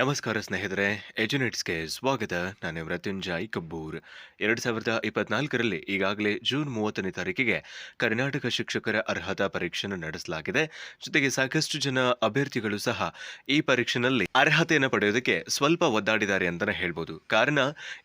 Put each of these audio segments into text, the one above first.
ನಮಸ್ಕಾರ ಸ್ನೇಹಿತರೆ ಎಜುನೆಟ್ಸ್ಗೆ ಸ್ವಾಗತ. ನಾನು ಮೃತ್ಯುಂಜಯ್ ಕಬ್ಬೂರ್. ಎರಡು ಸಾವಿರದ ಇಪ್ಪತ್ನಾಲ್ಕರಲ್ಲಿ, ಈಗಾಗಲೇ ಜೂನ್ ಮೂವತ್ತನೇ ತಾರೀಕಿಗೆ, ಕರ್ನಾಟಕ ಶಿಕ್ಷಕರ ಅರ್ಹತಾ ಪರೀಕ್ಷೆಯನ್ನು ನಡೆಸಲಾಗಿದೆ. ಜೊತೆಗೆ ಸಾಕಷ್ಟು ಜನ ಅಭ್ಯರ್ಥಿಗಳು ಸಹ ಈ ಪರೀಕ್ಷೆನಲ್ಲಿ ಅರ್ಹತೆಯನ್ನು ಪಡೆಯೋದಕ್ಕೆ ಸ್ವಲ್ಪ ಒದ್ದಾಡಿದ್ದಾರೆ ಅಂತಲೇ ಹೇಳ್ಬೋದು. ಕಾರಣ,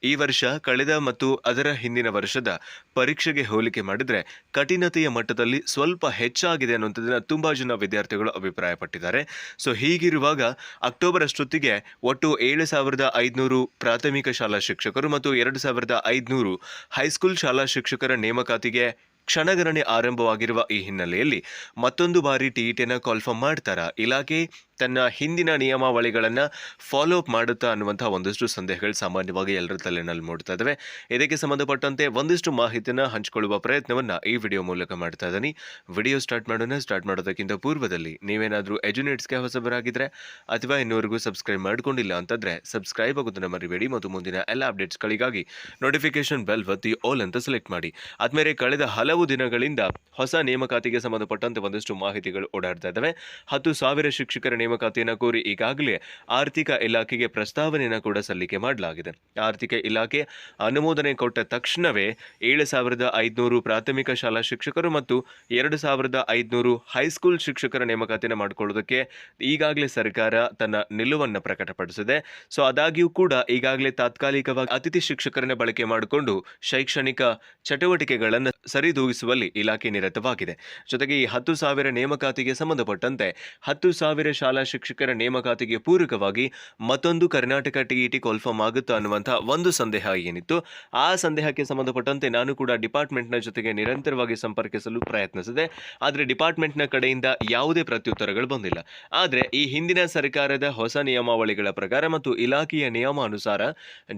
ಈ ವರ್ಷ ಕಳೆದ ಮತ್ತು ಅದರ ಹಿಂದಿನ ವರ್ಷದ ಪರೀಕ್ಷೆಗೆ ಹೋಲಿಕೆ ಮಾಡಿದರೆ, ಕಠಿಣತೆಯ ಮಟ್ಟದಲ್ಲಿ ಸ್ವಲ್ಪ ಹೆಚ್ಚಾಗಿದೆ ಅನ್ನುವಂಥದ್ದನ್ನು ತುಂಬ ಜನ ವಿದ್ಯಾರ್ಥಿಗಳು ಅಭಿಪ್ರಾಯಪಟ್ಟಿದ್ದಾರೆ. ಸೊ ಹೀಗಿರುವಾಗ, ಅಕ್ಟೋಬರ್ ಅಷ್ಟೊತ್ತಿಗೆ ಒಟ್ಟು ಏಳು ಸಾವಿರದ ಐದುನೂರು ಪ್ರಾಥಮಿಕ ಶಾಲಾ ಶಿಕ್ಷಕರು ಮತ್ತು ಎರಡು ಸಾವಿರದ ಐದುನೂರು ಹೈಸ್ಕೂಲ್ ಶಾಲಾ ಶಿಕ್ಷಕರ ನೇಮಕಾತಿಗೆ ಕ್ಷಣಗಣನೆ ಆರಂಭವಾಗಿರುವ ಈ ಹಿನ್ನೆಲೆಯಲ್ಲಿ ಮತ್ತೊಂದು ಬಾರಿ ಟಿಇಟಿನ ಕಾಲ್ಫರ್ಮ್ ಮಾಡ್ತಾರಾ? ಇಲಾಖೆ ತನ್ನ ಹಿಂದಿನ ನಿಯಮಾವಳಿಗಳನ್ನು ಫಾಲೋ ಅಪ್ ಮಾಡುತ್ತಾ ಅನ್ನುವಂಥ ಒಂದಷ್ಟು ಸಂದೇಹಗಳು ಸಾಮಾನ್ಯವಾಗಿ ಎಲ್ಲರ ತಲೆನಲ್ಲಿ ಮೂಡ್ತಾ ಇದ್ದಾವೆ ಇದಕ್ಕೆ ಸಂಬಂಧಪಟ್ಟಂತೆ ಒಂದಿಷ್ಟು ಮಾಹಿತಿಯನ್ನು ಹಂಚಿಕೊಳ್ಳುವ ಪ್ರಯತ್ನವನ್ನು ಈ ವಿಡಿಯೋ ಮೂಲಕ ಮಾಡ್ತಾ ಇದ್ದೀನಿ ವಿಡಿಯೋ ಸ್ಟಾರ್ಟ್ ಮಾಡೋಣ. ಸ್ಟಾರ್ಟ್ ಮಾಡೋದಕ್ಕಿಂತ ಪೂರ್ವದಲ್ಲಿ ನೀವೇನಾದರೂ ಎಜುನೇಟ್ಸ್ಗೆ ಹೊಸಬರಾಗಿದ್ದರೆ ಅಥವಾ ಇನ್ನೂವರೆಗೂ ಸಬ್ಸ್ಕ್ರೈಬ್ ಮಾಡಿಕೊಂಡಿಲ್ಲ ಅಂತಂದರೆ ಸಬ್ಸ್ಕ್ರೈಬ್ ಆಗೋದನ್ನು ಮರಿಬೇಡಿ ಮತ್ತು ಮುಂದಿನ ಎಲ್ಲ ಅಪ್ಡೇಟ್ಸ್ಗಳಿಗಾಗಿ ನೋಟಿಫಿಕೇಶನ್ ಬೆಲ್ ಒತ್ತಿ ಆಲ್ ಅಂತ ಸೆಲೆಕ್ಟ್ ಮಾಡಿ. ಆದ್ಮೇಲೆ ಕಳೆದ ಹಲವು ದಿನಗಳಿಂದ ಹೊಸ ನೇಮಕಾತಿಗೆ ಸಂಬಂಧಪಟ್ಟಂತೆ ಒಂದಷ್ಟು ಮಾಹಿತಿಗಳು ಓಡಾಡ್ತಾ ಇದ್ದಾವೆ. ಹತ್ತು ಸಾವಿರ ಶಿಕ್ಷಕರ ನೇಮಕಾತಿಯನ್ನು ಕೋರಿ ಈಗಾಗಲೇ ಆರ್ಥಿಕ ಇಲಾಖೆಗೆ ಪ್ರಸ್ತಾವನೆಯನ್ನು ಕೂಡ ಸಲ್ಲಿಕೆ ಮಾಡಲಾಗಿದೆ. ಆರ್ಥಿಕ ಇಲಾಖೆ ಅನುಮೋದನೆ ಕೊಟ್ಟ ತಕ್ಷಣವೇ ಏಳು ಸಾವಿರದ ಐದುನೂರು ಪ್ರಾಥಮಿಕ ಶಾಲಾ ಶಿಕ್ಷಕರು ಮತ್ತು ಎರಡು ಸಾವಿರದ ಐದುನೂರು ಹೈಸ್ಕೂಲ್ ಶಿಕ್ಷಕರ ನೇಮಕಾತಿಯನ್ನು ಮಾಡಿಕೊಳ್ಳೋದಕ್ಕೆ ಈಗಾಗಲೇ ಸರ್ಕಾರ ತನ್ನ ನಿಲುವನ್ನು ಪ್ರಕಟಪಡಿಸಿದೆ. ಸೊ, ಆದಾಗ್ಯೂ ಕೂಡ ಈಗಾಗಲೇ ತಾತ್ಕಾಲಿಕವಾಗಿ ಅತಿಥಿ ಶಿಕ್ಷಕರನ್ನ ಬಳಕೆ ಮಾಡಿಕೊಂಡು ಶೈಕ್ಷಣಿಕ ಚಟುವಟಿಕೆಗಳನ್ನು ಸರಿದೂಗಿಸುವಲ್ಲಿ ಇಲಾಖೆ ನಿರತವಾಗಿದೆ. ಜೊತೆಗೆ ಈ ಹತ್ತು ಸಾವಿರ ನೇಮಕಾತಿಗೆ ಸಂಬಂಧಪಟ್ಟಂತೆ ಹತ್ತು ಸಾವಿರ ಶಾಲಾ ಶಿಕ್ಷಕರ ನೇಮಕಾತಿಗೆ ಪೂರಕವಾಗಿ ಮತ್ತೊಂದು ಕರ್ನಾಟಕ ಟಿಇಟಿ ಕಾಲ್ಫರ್ಮ್ ಆಗುತ್ತಾ ಅನ್ನುವಂತಹ ಒಂದು ಸಂದೇಹ ಏನಿತ್ತು, ಆ ಸಂದೇಹಕ್ಕೆ ಸಂಬಂಧಪಟ್ಟಂತೆ ನಾನು ಕೂಡ ಡಿಪಾರ್ಟ್ಮೆಂಟ್ನ ಜೊತೆಗೆ ನಿರಂತರವಾಗಿ ಸಂಪರ್ಕಿಸಲು ಪ್ರಯತ್ನಿಸಿದೆ. ಆದರೆ ಡಿಪಾರ್ಟ್ಮೆಂಟ್ನ ಕಡೆಯಿಂದ ಯಾವುದೇ ಪ್ರತ್ಯುತ್ತರಗಳು ಬಂದಿಲ್ಲ. ಆದರೆ ಈ ಹಿಂದಿನ ಸರ್ಕಾರದ ಹೊಸ ನಿಯಮಾವಳಿಗಳ ಪ್ರಕಾರ ಮತ್ತು ಇಲಾಖೆಯ ನಿಯಮಾನುಸಾರ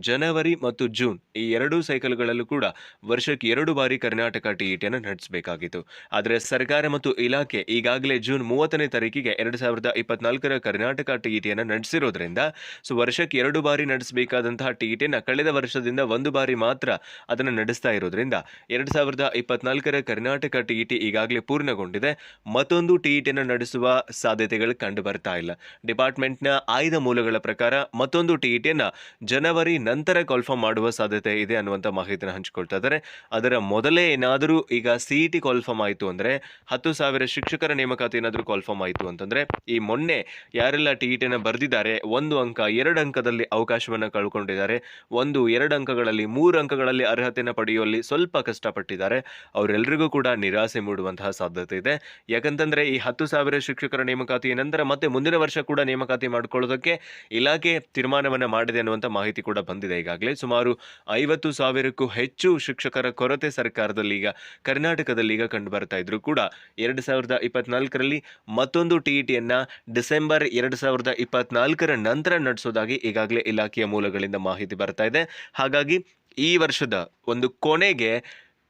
ಜನವರಿ ಮತ್ತು ಜೂನ್ ಈ ಎರಡೂ ಸೈಕಲ್ಗಳಲ್ಲೂ ಕೂಡ ವರ್ಷಕ್ಕೆ ಎರಡು ಬಾರಿ ಕರ್ನಾಟಕ ಟಿಇಟಿಯನ್ನು ನಡೆಸಬೇಕಾಗಿತ್ತು. ಆದರೆ ಸರ್ಕಾರ ಮತ್ತು ಇಲಾಖೆ ಈಗಾಗಲೇ ಜೂನ್ ಮೂವತ್ತನೇ ತಾರೀಕಿಗೆ ಎರಡು ಸಾವಿರದ ಇಪ್ಪತ್ನಾಲ್ಕರ ಕರ್ನಾಟಕ ಟಿಇಟಿಯನ್ನು ನಡೆಸಿರೋದ್ರಿಂದ ಸೊ ವರ್ಷಕ್ಕೆ ಎರಡು ಬಾರಿ ನಡೆಸಬೇಕಾದಂತಹ ಟಿಇಟಿಯನ್ನು ಕಳೆದ ವರ್ಷದಿಂದ ಒಂದು ಬಾರಿ ಮಾತ್ರ ಅದನ್ನು ನಡೆಸ್ತಾ ಇರೋದ್ರಿಂದ ಎರಡು ಸಾವಿರದ ಇಪ್ಪತ್ನಾಲ್ಕರ ಕರ್ನಾಟಕ ಟಿಇಟಿ ಈಗಾಗಲೇ ಪೂರ್ಣಗೊಂಡಿದೆ. ಮತ್ತೊಂದು ಟಿಇಟಿಯನ್ನು ನಡೆಸುವ ಸಾಧ್ಯತೆಗಳು ಕಂಡು ಬರ್ತಾ ಇಲ್ಲ. ಡಿಪಾರ್ಟ್ಮೆಂಟ್ನ ಆಯ್ದ ಮೂಲಗಳ ಪ್ರಕಾರ ಮತ್ತೊಂದು ಟಿಇಟಿಯನ್ನು ಜನವರಿ ನಂತರ ಕಾಲ್ಫರ್ಮ್ ಮಾಡುವ ಸಾಧ್ಯತೆ ಇದೆ ಅನ್ನುವಂಥ ಮಾಹಿತಿಯನ್ನು ಹಂಚಿಕೊಳ್ತಾ ಇದ್ದಾರೆ. ಅದರ ಮೊದಲೇ ಏನಾದರೂ ಈಗ ಸಿ ಇ ಟಿ ಕ್ವಾಲಿಫಾರ್ಮ್ ಆಯಿತು ಅಂದರೆ ಹತ್ತು ಸಾವಿರ ಶಿಕ್ಷಕರ ನೇಮಕಾತಿ ಏನಾದರೂ ಕ್ವಾಲಿಫಾರ್ಮ್ ಆಯಿತು ಅಂತಂದರೆ ಈ ಮೊನ್ನೆ ಯಾರೆಲ್ಲ ಟಿ ಇ ಟಿನ ಬರೆದಿದ್ದಾರೆ, ಒಂದು ಅಂಕ, ಎರಡು ಅಂಕದಲ್ಲಿ ಅವಕಾಶವನ್ನು ಕಳ್ಕೊಂಡಿದ್ದಾರೆ. ಒಂದು, ಎರಡು ಅಂಕಗಳಲ್ಲಿ, ಮೂರು ಅಂಕಗಳಲ್ಲಿ ಅರ್ಹತೆಯನ್ನು ಪಡೆಯುವಲ್ಲಿ ಸ್ವಲ್ಪ ಕಷ್ಟಪಟ್ಟಿದ್ದಾರೆ. ಅವರೆಲ್ಲರಿಗೂ ಕೂಡ ನಿರಾಸೆ ಮೂಡುವಂತಹ ಸಾಧ್ಯತೆ ಇದೆ. ಯಾಕಂತಂದರೆ ಈ ಹತ್ತು ಸಾವಿರ ಶಿಕ್ಷಕರ ನೇಮಕಾತಿ ನಂತರ ಮತ್ತೆ ಮುಂದಿನ ವರ್ಷ ಕೂಡ ನೇಮಕಾತಿ ಮಾಡಿಕೊಳ್ಳೋದಕ್ಕೆ ಇಲಾಖೆ ತೀರ್ಮಾನವನ್ನು ಮಾಡಿದೆ ಅನ್ನುವಂಥ ಮಾಹಿತಿ ಕೂಡ ಬಂದಿದೆ ಈಗಾಗಲೇ. ಸುಮಾರು ಐವತ್ತು ಸಾವಿರಕ್ಕೂ ಹೆಚ್ಚು ಶಿಕ್ಷಕರ ಕೊರತೆ ಸರ್ಕಾರದಲ್ಲಿ ಈಗ ಕರ್ನಾಟಕದಲ್ಲಿ ಈಗ ಕಂಡು ಬರ್ತಾ ಇದ್ರು ಕೂಡ. ಎರಡು ಸಾವಿರದ ಇಪ್ಪತ್ನಾಲ್ಕರಲ್ಲಿ ಮತ್ತೊಂದು ಟಿ ಇ ಟಿಯನ್ನು ಡಿಸೆಂಬರ್ ಎರಡು ಸಾವಿರದ ಇಪ್ಪತ್ನಾಲ್ಕರ ನಂತರ ನಡೆಸೋದಾಗಿ ಈಗಾಗಲೇ ಇಲಾಖೆಯ ಮೂಲಗಳಿಂದ ಮಾಹಿತಿ ಬರ್ತಾ ಇದೆ. ಹಾಗಾಗಿ ಈ ವರ್ಷದ ಒಂದು ಕೊನೆಗೆ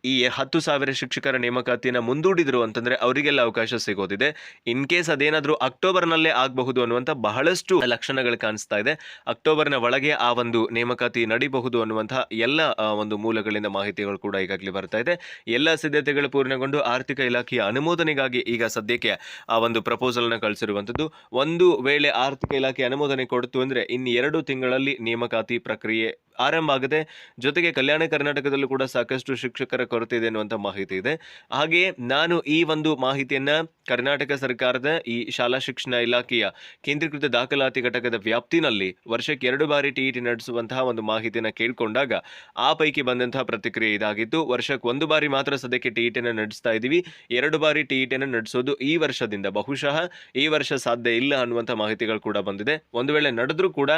ಈ ಹತ್ತು ಸಾವಿರ ಶಿಕ್ಷಕರ ನೇಮಕಾತಿಯನ್ನು ಮುಂದೂಡಿದ್ರು ಅಂತಂದ್ರೆ ಅವರಿಗೆಲ್ಲ ಅವಕಾಶ ಸಿಗೋದಿದೆ. ಇನ್ ಕೇಸ್ ಅದೇನಾದರೂ ಅಕ್ಟೋಬರ್ನಲ್ಲೇ ಆಗಬಹುದು ಅನ್ನುವಂಥ ಬಹಳಷ್ಟು ಲಕ್ಷಣಗಳು ಕಾಣಿಸ್ತಾ ಇದೆ. ಅಕ್ಟೋಬರ್ನ ಒಳಗೆ ಆ ಒಂದು ನೇಮಕಾತಿ ನಡಿಬಹುದು ಅನ್ನುವಂತಹ ಎಲ್ಲ ಒಂದು ಮೂಲಗಳಿಂದ ಮಾಹಿತಿಗಳು ಕೂಡ ಈಗಾಗಲೇ ಬರ್ತಾ ಇದೆ. ಎಲ್ಲ ಸಿದ್ಧತೆಗಳು ಪೂರ್ಣಗೊಂಡು ಆರ್ಥಿಕ ಇಲಾಖೆಯ ಅನುಮೋದನೆಗಾಗಿ ಈಗ ಸದ್ಯಕ್ಕೆ ಆ ಒಂದು ಪ್ರಪೋಸಲ್ನ ಕಳಿಸಿರುವಂಥದ್ದು. ಒಂದು ವೇಳೆ ಆರ್ಥಿಕ ಇಲಾಖೆ ಅನುಮೋದನೆ ಕೊಡ್ತು ಅಂದ್ರೆ ಇನ್ನು ಎರಡು ತಿಂಗಳಲ್ಲಿ ನೇಮಕಾತಿ ಪ್ರಕ್ರಿಯೆ ಆರಂಭ ಆಗಿದೆ ಜೊತೆಗೆ ಕಲ್ಯಾಣ ಕರ್ನಾಟಕದಲ್ಲೂ ಕೂಡ ಸಾಕಷ್ಟು ಶಿಕ್ಷಕರ ಕೊರತೆ ಇದೆ ಅನ್ನುವಂಥ ಮಾಹಿತಿ ಇದೆ. ಹಾಗೆಯೇ ನಾನು ಈ ಒಂದು ಮಾಹಿತಿಯನ್ನ ಕರ್ನಾಟಕ ಸರ್ಕಾರದ ಈ ಶಾಲಾ ಶಿಕ್ಷಣ ಇಲಾಖೆಯ ಕೇಂದ್ರೀಕೃತ ದಾಖಲಾತಿ ಘಟಕದ ವ್ಯಾಪ್ತಿನಲ್ಲಿ ವರ್ಷಕ್ಕೆ ಎರಡು ಬಾರಿ ಟಿಇಟಿ ನಡೆಸುವಂತಹ ಒಂದು ಮಾಹಿತಿಯನ್ನು ಕೇಳಿಕೊಂಡಾಗ ಆ ಪೈಕಿ ಬಂದಂತಹ ಪ್ರತಿಕ್ರಿಯೆ ಇದಾಗಿತ್ತು. ವರ್ಷಕ್ಕೆ ಒಂದು ಬಾರಿ ಮಾತ್ರ ಸದ್ಯಕ್ಕೆ ಟಿಇಟಿಯನ್ನು ನಡೆಸ್ತಾ ಇದ್ದೀವಿ ಎರಡು ಬಾರಿ ಟಿಇಟಿಯನ್ನು ನಡೆಸೋದು ಈ ವರ್ಷದಿಂದ. ಬಹುಶಃ ಈ ವರ್ಷ ಸಾಧ್ಯ ಇಲ್ಲ ಅನ್ನುವಂಥ ಮಾಹಿತಿಗಳು ಕೂಡ ಬಂದಿದೆ. ಒಂದು ವೇಳೆ ನಡೆದ್ರೂ ಕೂಡ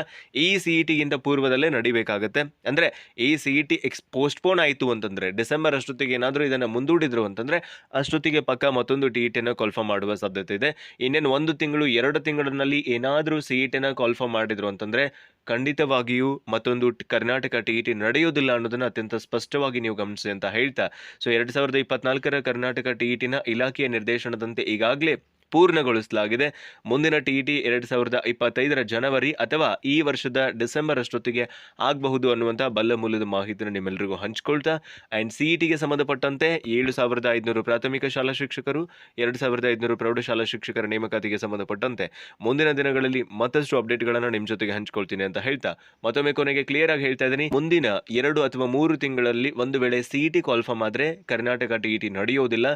ಈ ಸಿ ಇ ಟಿಗಿಂತ ಪೂರ್ವದಲ್ಲೇ ನಡಿಬೇಕಾಗುತ್ತೆ. ಅಂದ್ರೆ ಈ C E T X postpone ಆಯಿತು ಅಂತಂದರೆ, ಡಿಸೆಂಬರ್ ಅಷ್ಟೊತ್ತಿಗೆ ಏನಾದರೂ ಇದನ್ನು ಮುಂದೂಡಿದ್ರು ಅಂತಂದರೆ, ಅಷ್ಟೊತ್ತಿಗೆ ಪಕ್ಕ ಮತ್ತೊಂದು ಟಿ ಇ ಟಿನ ಕಾಲ್ಫರ್ಮ್ ಮಾಡುವ ಸಾಧ್ಯತೆ ಇದೆ. ಇನ್ನೇನು ಒಂದು ತಿಂಗಳು, ಎರಡು ತಿಂಗಳಿನಲ್ಲಿ ಏನಾದರೂ ಸಿ ಇ ಟಿನ ಕಾಲ್ಫರ್ಮ್ ಮಾಡಿದ್ರು ಅಂತಂದರೆ, ಖಂಡಿತವಾಗಿಯೂ ಮತ್ತೊಂದು ಕರ್ನಾಟಕ ಟಿ ಇ ಟಿ ನಡೆಯೋದಿಲ್ಲ ಅನ್ನೋದನ್ನು ಅತ್ಯಂತ ಸ್ಪಷ್ಟವಾಗಿ ನೀವು ಗಮನಿಸಿ ಅಂತ ಹೇಳ್ತಾ. ಸೊ ಎರಡು ಸಾವಿರದ ಇಪ್ಪತ್ನಾಲ್ಕರ ಕರ್ನಾಟಕ ಟಿ ಇ ಟಿನ ಇಲಾಖೆಯ ನಿರ್ದೇಶನದಂತೆ ಈಗಾಗಲೇ ಪೂರ್ಣಗೊಳಿಸಲಾಗಿದೆ. ಮುಂದಿನ ಟಿಇಟಿ ಎರಡು ಸಾವಿರದ ಇಪ್ಪತ್ತೈದರ ಜನವರಿ ಅಥವಾ ಈ ವರ್ಷದ ಡಿಸೆಂಬರ್ ಅಷ್ಟೊತ್ತಿಗೆ ಆಗಬಹುದು ಅನ್ನುವಂಥ ಬಲ್ಲ ಮೂಲದ ಮಾಹಿತಿಯನ್ನು ನಿಮ್ಮೆಲ್ಲರಿಗೂ ಹಂಚ್ಕೊಳ್ತಾ ಆ್ಯಂಡ್ ಟಿಗೆ ಸಂಬಂಧಪಟ್ಟಂತೆ ಏಳು ಸಾವಿರದ ಐದುನೂರು ಪ್ರಾಥಮಿಕ ಶಾಲಾ ಶಿಕ್ಷಕರು, ಎರಡು ಸಾವಿರದ ಐದುನೂರು ಪ್ರೌಢಶಾಲಾ ಶಿಕ್ಷಕರ ನೇಮಕಾತಿಗೆ ಸಂಬಂಧಪಟ್ಟಂತೆ ಮುಂದಿನ ದಿನಗಳಲ್ಲಿ ಮತ್ತಷ್ಟು ಅಪ್ಡೇಟ್ಗಳನ್ನು ನಿಮ್ಮ ಜೊತೆಗೆ ಹಂಚಿಕೊಳ್ತೀನಿ ಅಂತ ಹೇಳ್ತಾ, ಮತ್ತೊಮ್ಮೆ ಕೊನೆಗೆ ಕ್ಲಿಯರ್ ಆಗಿ ಹೇಳ್ತಾ ಇದ್ದೀನಿ. ಮುಂದಿನ ಎರಡು ಅಥವಾ ಮೂರು ತಿಂಗಳಲ್ಲಿ ಒಂದು ವೇಳೆ ಸಿ ಇ ಟಿ ಕಾಲ್ಫಾರ್ಮ್ ಆದರೆ ಕರ್ನಾಟಕ ಟಿ ಇ ಟಿ ನಡೆಯೋದಿಲ್ಲ.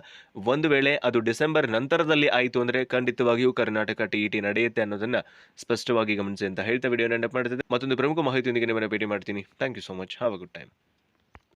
ಒಂದು ವೇಳೆ ಅದು ಡಿಸೆಂಬರ್ ನಂತರದಲ್ಲಿ ಆಯಿತು ಅಂದರೆ ಖಂಡಿತವಾಗಿಯೂ ಕರ್ನಾಟಕ ಟಿಇಟಿ ನಡೆಯುತ್ತೆ ಅನ್ನೋದನ್ನ ಸ್ಪಷ್ಟವಾಗಿ ಗಮನಿಸಿ ಅಂತ ಹೇಳ್ತಾ ವಿಡಿಯೋ ನೆನಪು ಮಾಡ್ತಿದ್ದೆ. ಮತ್ತೊಂದು ಪ್ರಮುಖ ಮಾಹಿತಿಯೊಂದಿಗೆ ನಿಮ್ಮನ್ನು ಭೇಟಿ ಮಾಡ್ತೀನಿ. Thank you so much have a good time